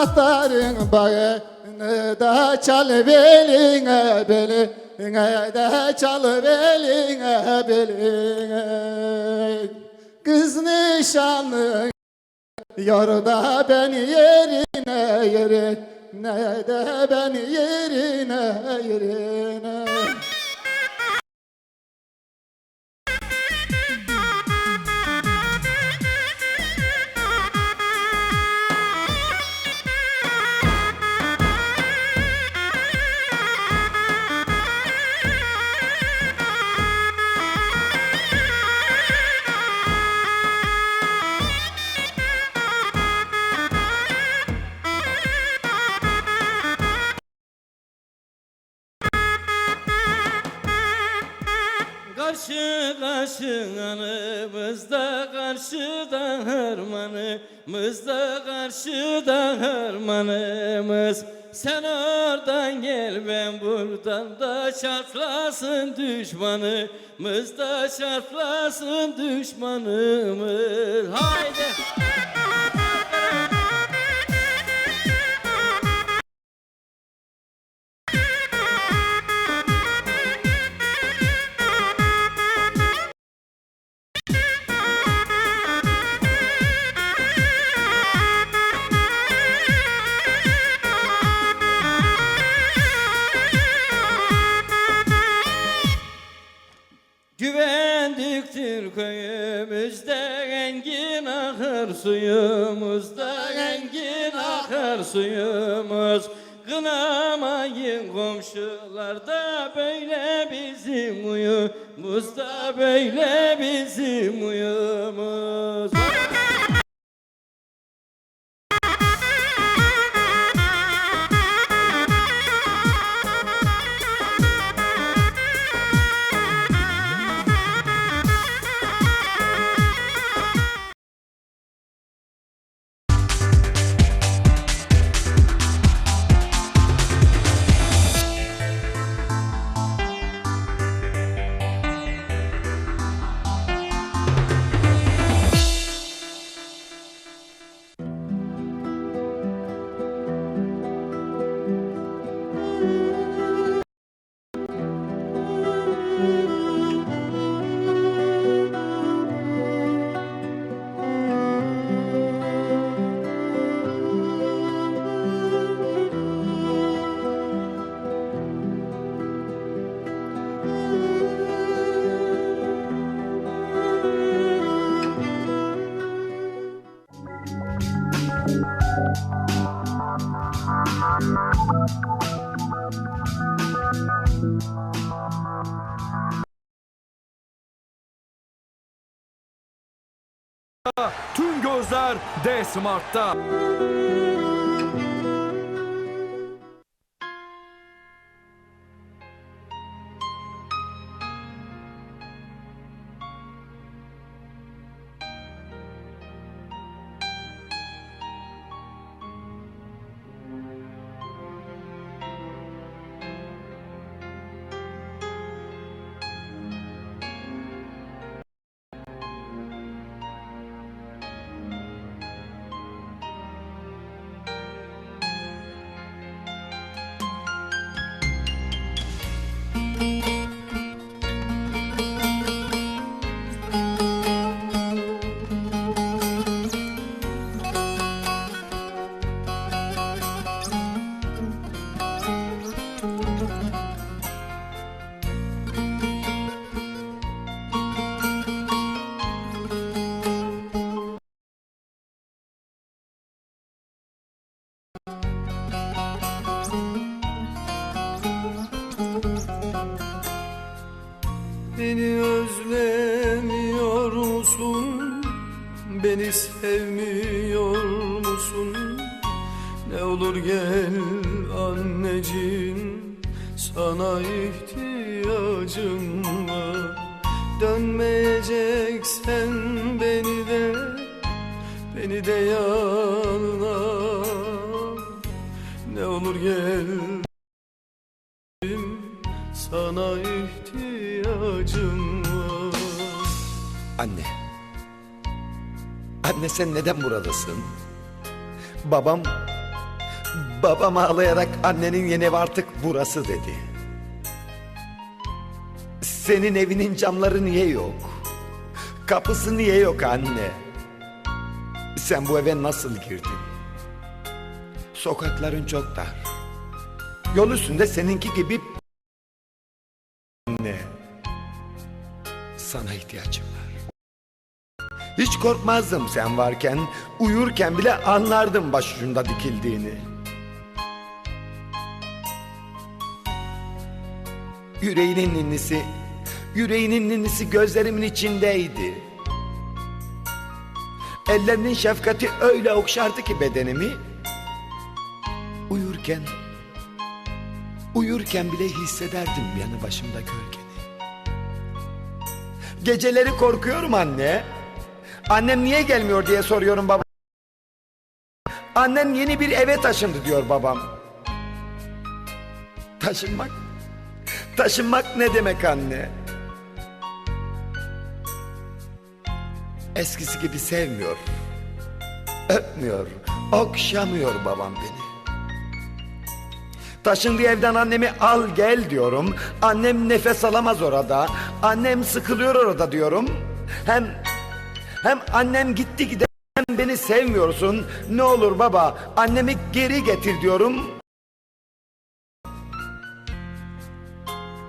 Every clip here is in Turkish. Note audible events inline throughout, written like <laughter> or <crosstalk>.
Anahtarın bağını da çal beline beline de çal beline beline Kız nişanlı Yorda beni yerine yerine de beni yerine yerine Karşı karşıyanımızda karşıda harmanımızda karşıda harmanımız. Sen oradan gel ben buradan da çatlasın düşmanımız da çatlasın düşmanımız. Haydi Güvendik köyümüzde engin akar suyumuzda engin akar suyumuz. Kınamayın komşularda böyle bizim uyumuzda böyle bizim uyumuz Tüm gözler D-Smart'ta. Beni sevmiyor musun? Ne olur gel anneciğim Sana ihtiyacım var Dönmeyeceksen beni de Beni de yanına. Ne olur gel sana ihtiyacım var Anne. Anne sen neden buradasın? Babam, babam ağlayarak annenin yeni ev artık burası dedi. Senin evinin camları niye yok? Kapısı niye yok anne? Sen bu eve nasıl girdin? Sokakların çok dar. Yol üstünde seninki gibi anne. Sana ihtiyacım var. Hiç korkmazdım sen varken, uyurken bile anlardım başucunda dikildiğini. Yüreğinin ninnisi, yüreğinin ninnisi gözlerimin içindeydi. Ellerinin şefkati öyle okşardı ki bedenimi. Uyurken, uyurken bile hissederdim yanı başımda gölgeni. Geceleri korkuyorum anne. Annem niye gelmiyor diye soruyorum baba. Annem yeni bir eve taşındı diyor babam. Taşınmak? Taşınmak ne demek anne? Eskisi gibi sevmiyor. Öpmüyor, okşamıyor babam beni. Taşındığı evden annemi al gel diyorum. Annem nefes alamaz orada. Annem sıkılıyor orada diyorum. Hem hem annem gitti gide hem beni sevmiyorsun. Ne olur baba annemi geri getir diyorum.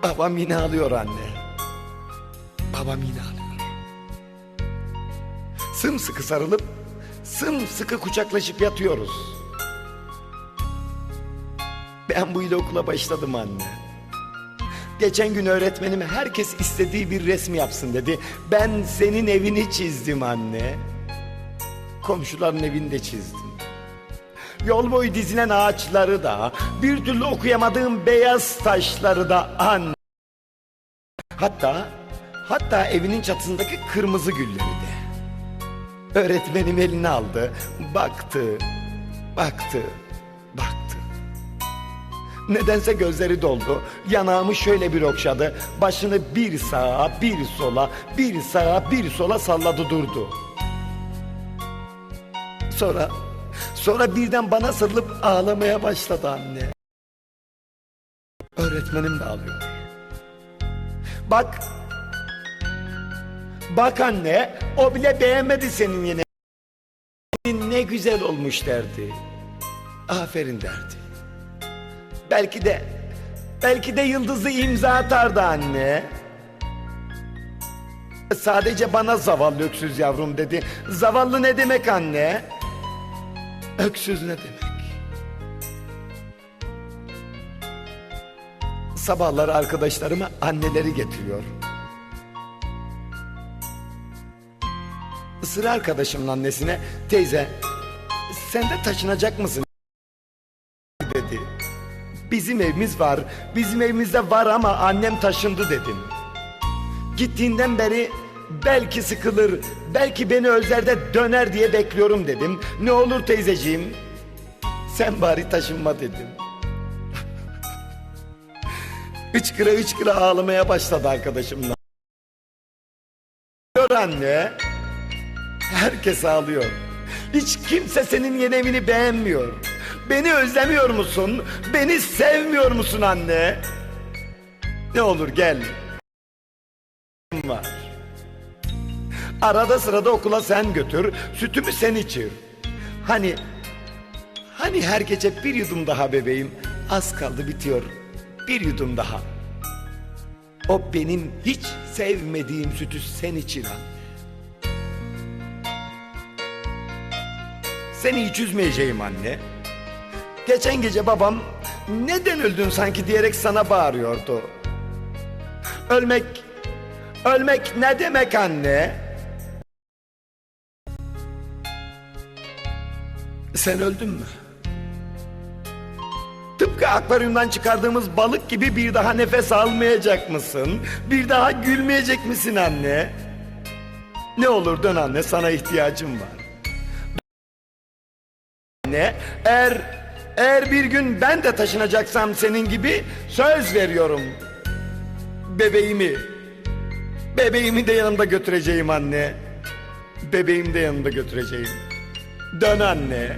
Babam yine ağlıyor anne. Babam yine ağlıyor. Sımsıkı sarılıp sımsıkı kucaklaşıp yatıyoruz. Ben bu ile okula başladım anne. Geçen gün öğretmenim herkes istediği bir resmi yapsın dedi. Ben senin evini çizdim anne. Komşuların evini de çizdim. Yol boyu dizilen ağaçları da, bir türlü okuyamadığım beyaz taşları da anne. Hatta, hatta evinin çatısındaki kırmızı gülleri de. Öğretmenim elini aldı, baktı, baktı. Nedense gözleri doldu. Yanağımı şöyle bir okşadı. Başını bir sağa, bir sola, bir sağa, bir sola salladı durdu. Sonra, sonra birden bana sarılıp ağlamaya başladı anne. Öğretmenim de ağlıyor. Bak, bak anne, o bile beğenmedi senin yeni. Ne güzel olmuş derdi. Aferin derdi. Belki de belki de yıldızı imza atardı anne. Sadece bana zavallı öksüz yavrum dedi. Zavallı ne demek anne? Öksüz ne demek? Sabahları arkadaşlarıma anneleri getiriyor. Sıra arkadaşımın annesine teyze sen de taşınacak mısın. Bizim evimiz var. Bizim evimizde var ama annem taşındı dedim. Gittiğinden beri belki sıkılır, belki beni özler de döner diye bekliyorum dedim. Ne olur teyzeciğim, sen bari taşınma dedim. <laughs> Hıçkıra hıçkıra ağlamaya başladı arkadaşımla. Ağlıyor anne. Herkes ağlıyor. Hiç kimse senin yeni evini beğenmiyor. Beni özlemiyor musun? Beni sevmiyor musun anne? Ne olur gel. Var. Arada sırada okula sen götür, sütümü sen içir. Hani, hani her gece bir yudum daha bebeğim, az kaldı bitiyor. Bir yudum daha. O benim hiç sevmediğim sütü sen içir anne. Seni hiç üzmeyeceğim anne. Geçen gece babam neden öldün sanki diyerek sana bağırıyordu. Ölmek, ölmek ne demek anne? Sen öldün mü? Tıpkı akvaryumdan çıkardığımız balık gibi bir daha nefes almayacak mısın? Bir daha gülmeyecek misin anne? Ne olur dön anne sana ihtiyacım var. Anne eğer eğer bir gün ben de taşınacaksam senin gibi söz veriyorum. Bebeğimi bebeğimi de yanımda götüreceğim anne. Bebeğimi de yanımda götüreceğim. Dön anne.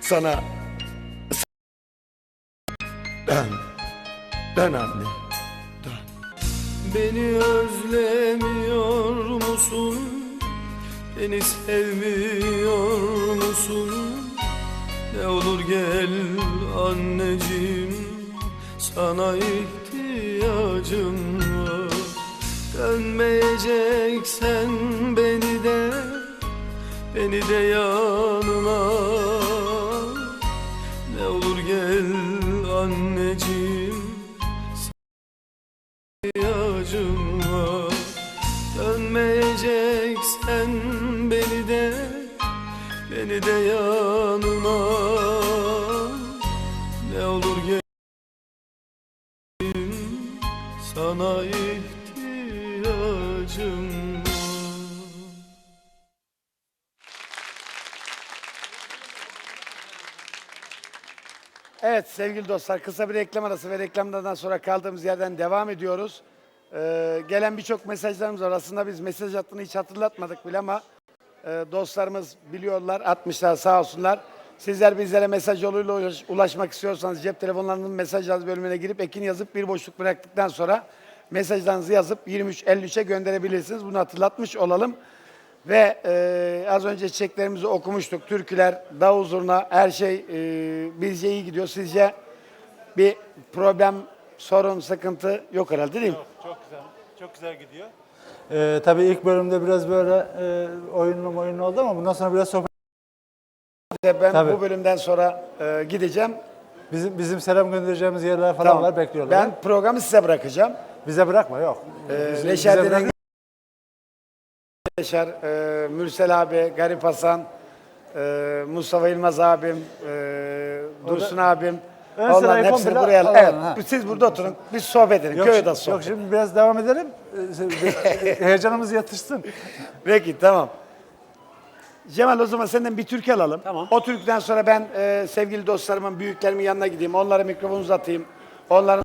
sana dön. Dön anne. Beni özlemiyor musun? Beni sevmiyor musun? Ne olur gel anneciğim Sana ihtiyacım var. Dönmeyeceksen beni de Beni de yanına. Ne olur gel anneciğim ihtiyacım var. Dönmeyeceksen beni de Beni de yanına Sana ihtiyacım Evet sevgili dostlar kısa bir reklam arası ve reklamlardan sonra kaldığımız yerden devam ediyoruz. Ee, gelen birçok mesajlarımız var. Aslında biz mesaj hattını hiç hatırlatmadık bile ama e, dostlarımız biliyorlar, atmışlar sağ olsunlar. Sizler bizlere mesaj yoluyla ulaş- ulaşmak istiyorsanız cep telefonlarının mesaj yaz bölümüne girip ekin yazıp bir boşluk bıraktıktan sonra mesajlarınızı yazıp 23.53'e gönderebilirsiniz. Bunu hatırlatmış olalım. Ve e, az önce çiçeklerimizi okumuştuk. Türküler, davul zurna, her şey e, bizce iyi gidiyor. Sizce bir problem, sorun, sıkıntı yok herhalde değil mi? Çok güzel, çok güzel gidiyor. Ee, tabii ilk bölümde biraz böyle e, oyunlu oyunlu oldu ama bundan sonra biraz sohbet. Ben Tabii. bu bölümden sonra e, gideceğim. Bizim bizim selam göndereceğimiz yerler falan var bekliyorlar. Ben programı size bırakacağım. Bize bırakma yok. Ee, Bize- Reşer bize denen Reşer, e, Mürsel abi, Garip Hasan, e, Mustafa İlmaz abim, e, Dursun abim. Ön Onların hepsini komple buraya al. alalım, Evet, ha. siz burada oturun. Biz sohbet edin. Yok, Köy şimdi- odası yok sohbet. şimdi biraz devam edelim. Ee, <laughs> Heyecanımız yatışsın. Peki tamam. Cemal o zaman senden bir türkü alalım. Tamam. O türküden sonra ben e, sevgili dostlarımın, büyüklerimin yanına gideyim. Onlara mikrofonu uzatayım. Onların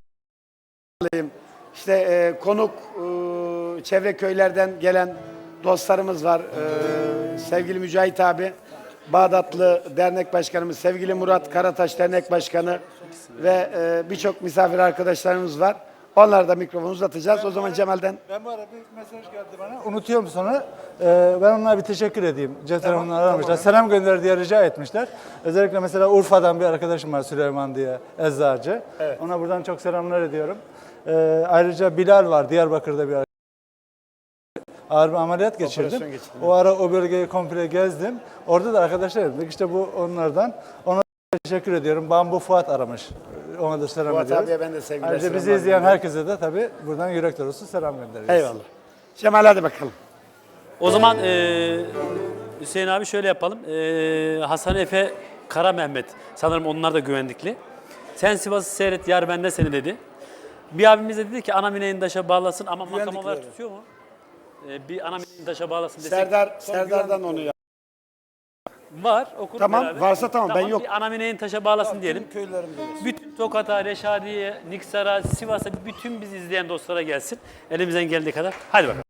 alayım. İşte e, konuk e, çevre köylerden gelen dostlarımız var. E, sevgili Mücahit abi, Bağdatlı Dernek Başkanımız, sevgili Murat Karataş Dernek Başkanı ve e, birçok misafir arkadaşlarımız var. Onlara da mikrofonu uzatacağız. O zaman Cemal'den Ben bu ara bir mesaj geldi bana. Unutuyorum sonra. Ee, ben onlara bir teşekkür edeyim. Cep telefonundan aramışlar. Selam gönder diye rica etmişler. Özellikle mesela Urfa'dan bir arkadaşım var Süleyman diye eczacı. Ona buradan çok selamlar ediyorum. Ee, ayrıca Bilal var Diyarbakır'da bir. Ağır bir ameliyat geçirdim. Geçirdin, O ara o bölgeyi komple gezdim. Orada da arkadaşlar dedik. İşte bu onlardan. Ona teşekkür ediyorum. Bambu Fuat aramış. Ona da selam Fuat ediyoruz. abiye ben de sevgiler, Ayrıca bizi selamlar izleyen gönderiyorum. herkese de tabii buradan yürek dolusu selam gönderiyoruz. eyvallah. Cemal hadi bakalım. O zaman eee, Hüseyin abi şöyle yapalım. Eee, Hasan Efe Kara Mehmet. Sanırım onlar da güvendikli. Sen Sivas'ı seyret yar bende seni dedi. Bir abimiz de dedi ki ana mineğin taşa bağlasın ama makam olarak tutuyor mu? Eee, bir ana mineğin taşa bağlasın desek. Serdar, Serdar'dan onu yap. Var okur Tamam, beraber. varsa tamam, ben yok. Bir ana mineğin taşa bağlasın diyelim. Bütün Tokat'a, Reşadiye, Niksar'a, Sivas'a bütün bizi izleyen dostlara gelsin. Elimizden geldiği kadar. Hadi bakalım.